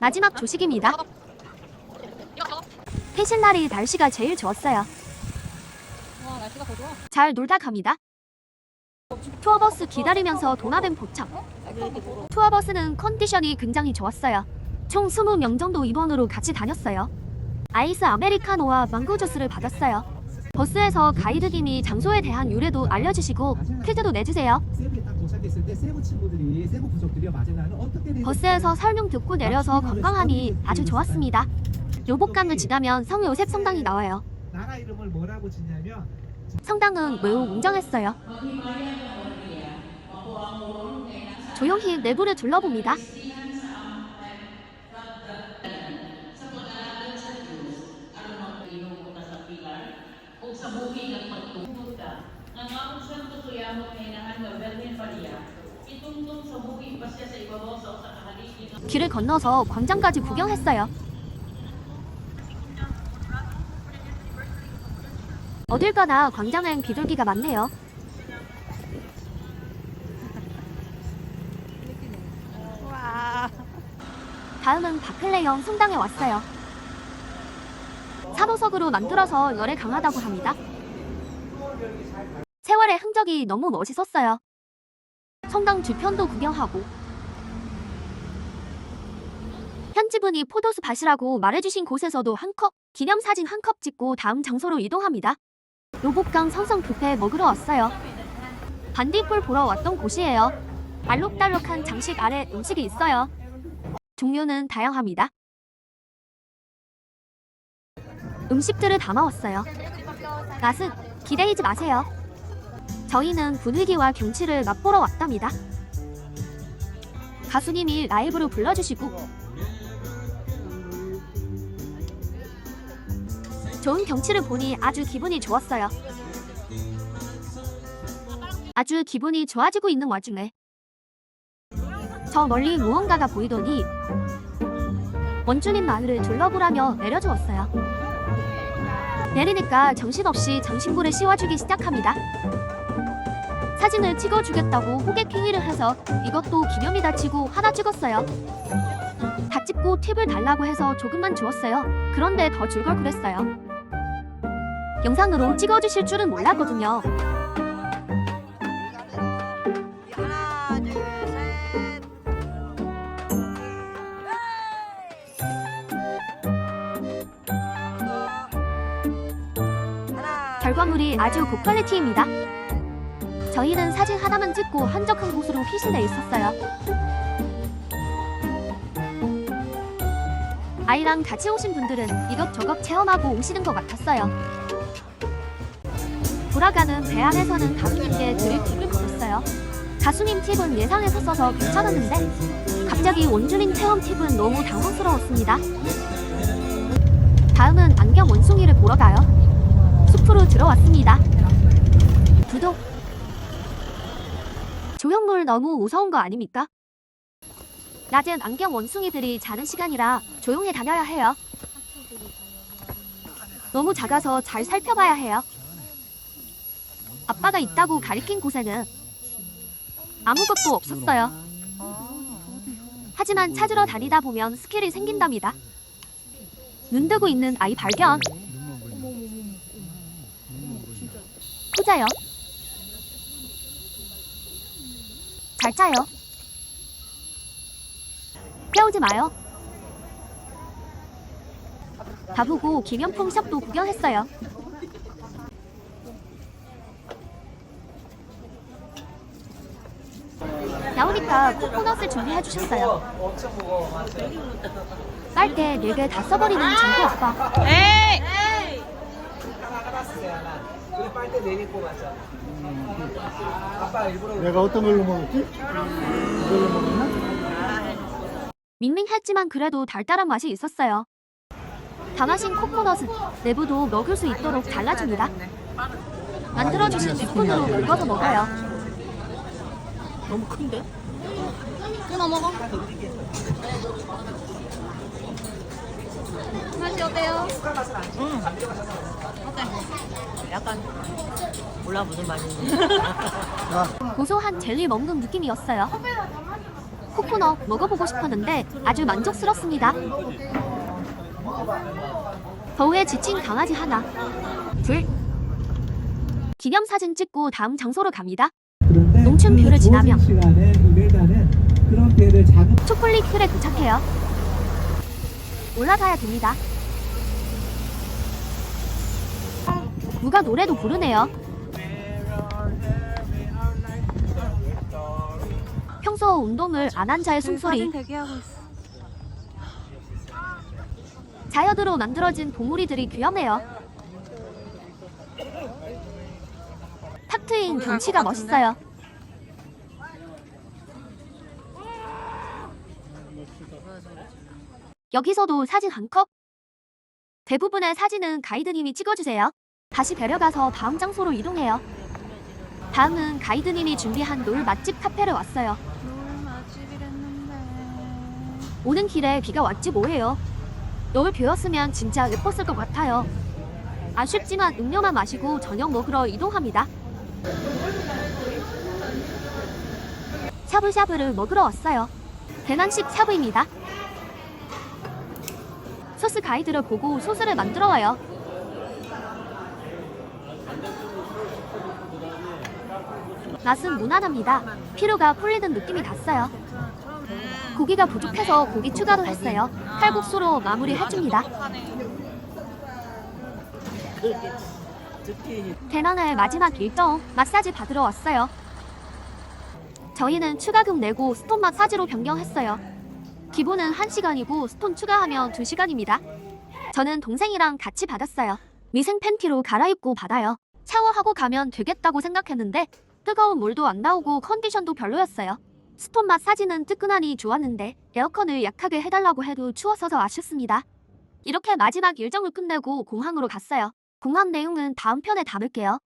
마지막 조식입니다. 퇴실 날이 날씨가 제일 좋았어요. 와 날씨가 더 좋아. 잘 놀다 갑니다. 투어버스 기다리면서 도마뱀 포착. 투어버스는 컨디션이 굉장히 좋았어요. 총 20명 정도 입원으로 같이 다녔어요. 아이스 아메리카노와 망고 주스를 받았어요. 버스에서 가이드 님이 장소에 대한 유래도 알려주시고 퀴즈도 내주세요. 세부에 딱 도착했을 때 세부 친구들이 세부 부족들이 마젤란을 어떻게 되는지 버스에서 설명 듣고 내려서 관광하니 아주 좋았습니다. 요복강을 지나면 성 요셉 성당이 나와요. 나라 이름을 뭐라고 짓냐면 성당은 매우 웅장했어요. 조용히 내부를 둘러봅니다. 길을 건너서 광장까지 구경했어요. 어딜 가나 광장엔 비둘기가 많네요. 와. 다음은 바클레형 성당에 왔어요. 사도석으로 만들어서 열에 강하다고 합니다. 세월의 흔적이 너무 멋있었어요. 성당 주편도 구경하고 현지분이 포도수 밭이라고 말해주신 곳에서도 한 컵, 기념사진 한 컵 찍고 다음 장소로 이동합니다. 로복강 성성 뷔페 먹으러 왔어요. 반딧불 보러 왔던 곳이에요. 알록달록한 장식 아래 음식이 있어요. 종류는 다양합니다. 음식들을 담아왔어요. 맛은 기대하지 마세요. 저희는 분위기와 경치를 맛보러 왔답니다. 가수님이 라이브로 불러주시고 좋은 경치를 보니 아주 기분이 좋았어요. 아주 기분이 좋아지고 있는 와중에 저 멀리 무언가가 보이더니 원주민 마을을 둘러보라며 내려주었어요. 내리니까 정신없이 장신구를 씌워주기 시작합니다. 사진을 찍어주겠다고 호객 행위를 해서 이것도 기념이다 치고 하나 찍었어요. 다 찍고 팁을 달라고 해서 조금만 주었어요. 그런데 더 줄 걸 그랬어요. 영상으로 찍어주실 줄은 몰랐거든요. 하나 둘 셋. 하나. 결과물이 아주 고퀄리티입니다. 저희는 사진 하나만 찍고 한적한 곳으로 피신돼 있었어요. 아이랑 같이 오신 분들은 이것저것 체험하고 오시는 것 같았어요. 돌아가는 배 안에서는 가수님께 드릴 팁을 걸었어요. 가수님 팁은 예상해서 써서 괜찮았는데 갑자기 원주민 체험 팁은 너무 당황스러웠습니다. 다음은 안경 원숭이를 보러 가요. 숲으로 들어왔습니다. 구독. 조형물 너무 무서운 거 아닙니까? 낮엔 안경 원숭이들이 자는 시간이라 조용히 다녀야 해요. 너무 작아서 잘 살펴봐야 해요. 아빠가 있다고 가리킨 곳에는 아무것도 없었어요. 하지만 찾으러 다니다 보면 스킬이 생긴답니다. 눈 뜨고 있는 아이 발견. 후자요. 잘 짜요. 깨우지 마요. 가보고 기념품 샵도 구경했어요. 나오니까 코코넛을 준비해 주셨어요. 빨대 4개 다 써버리는 정구 오빠. 에이. 우리 빨대 거 맞아. 아빠 일부러 내가 어떤 걸로 먹었지? 이걸로 먹었나? 밍밍했지만 그래도 달달한 맛이 있었어요. 다 마신 코코넛은 내부도 먹을 수 있도록 잘라줍니다. 만들어주신 스푼으로 긁어서 먹어요. 너무 큰데? 끊어 먹어. 맛이 어때요? 음. 약간 몰라 무슨 맛인지. 고소한 젤리 먹는 느낌이었어요. 코코넛 먹어보고 싶었는데 아주 만족스럽습니다. 더위에 지친 강아지 하나, 둘. 기념사진 찍고 다음 장소로 갑니다. 그런데 농촌 그 뷰를 주어진 지나며 시간에 이메다는 그런 배를 작은 초콜릿 힐에 도착해요. 올라가야 됩니다. 누가 노래도 부르네요. 평소 운동을 안 한 자의 숨소리. 자연으로 만들어진 봉우리들이 귀엽네요. 탁 트인 경치가 멋있어요. 여기서도 사진 한 컵? 대부분의 사진은 가이드님이 찍어주세요. 다시 데려가서 다음 장소로 이동해요. 다음은 가이드님이 준비한 놀 맛집 카페를 왔어요. 오는 길에 비가 왔지 뭐예요. 노을 뷰였으면 진짜 예뻤을 것 같아요. 아쉽지만 음료만 마시고 저녁 먹으러 이동합니다. 샤브샤브를 먹으러 왔어요. 대만식 샤브입니다. 소스 가이드를 보고 소스를 만들어 와요. 맛은 무난합니다. 피로가 풀리는 느낌이 났어요. 고기가 부족해서 고기 추가도 했어요. 칼국수로 마무리 해줍니다. 대만의 마지막 일정 마사지 받으러 왔어요. 저희는 추가금 내고 스톤 마사지로 변경했어요. 기본은 1시간이고 스톤 추가하면 2시간입니다. 저는 동생이랑 같이 받았어요. 미생 팬티로 갈아입고 받아요. 샤워하고 가면 되겠다고 생각했는데 뜨거운 물도 안 나오고 컨디션도 별로였어요. 스톤 마사지는 뜨끈하니 좋았는데 에어컨을 약하게 해달라고 해도 추웠어서 아쉽습니다. 이렇게 마지막 일정을 끝내고 공항으로 갔어요. 공항 내용은 다음 편에 담을게요.